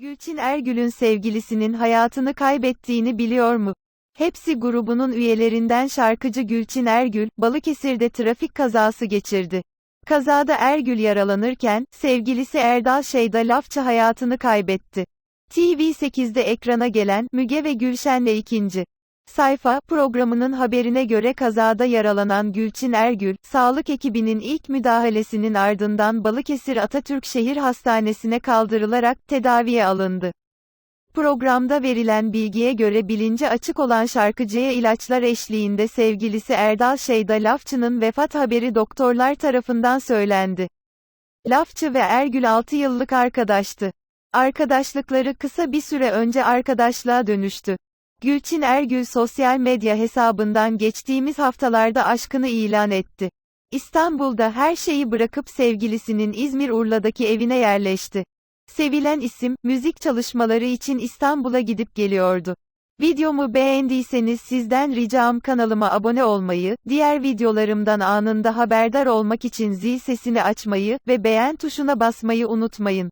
Gülçin Ergül'ün sevgilisinin hayatını kaybettiğini biliyor mu? Hepsi grubunun üyelerinden şarkıcı Gülçin Ergül, Balıkesir'de trafik kazası geçirdi. Kazada Ergül yaralanırken, sevgilisi Erdal Şeyda Lafçı hayatını kaybetti. TV8'de ekrana gelen, Müge ve Gülşen'le ikinci. Sayfa, programının haberine göre kazada yaralanan Gülçin Ergül, sağlık ekibinin ilk müdahalesinin ardından Balıkesir Atatürk Şehir Hastanesi'ne kaldırılarak tedaviye alındı. Programda verilen bilgiye göre bilinci açık olan şarkıcıya ilaçlar eşliğinde sevgilisi Erdal Şeyda Lafçı'nın vefat haberi doktorlar tarafından söylendi. Lafçı ve Ergül 6 yıllık arkadaştı. Arkadaşlıkları kısa bir süre önce arkadaşlığa dönüştü. Gülçin Ergül sosyal medya hesabından geçtiğimiz haftalarda aşkını ilan etti. İstanbul'da her şeyi bırakıp sevgilisinin İzmir Urla'daki evine yerleşti. Sevilen isim, müzik çalışmaları için İstanbul'a gidip geliyordu. Videomu beğendiyseniz sizden ricam kanalıma abone olmayı, diğer videolarımdan anında haberdar olmak için zil sesini açmayı ve beğen tuşuna basmayı unutmayın.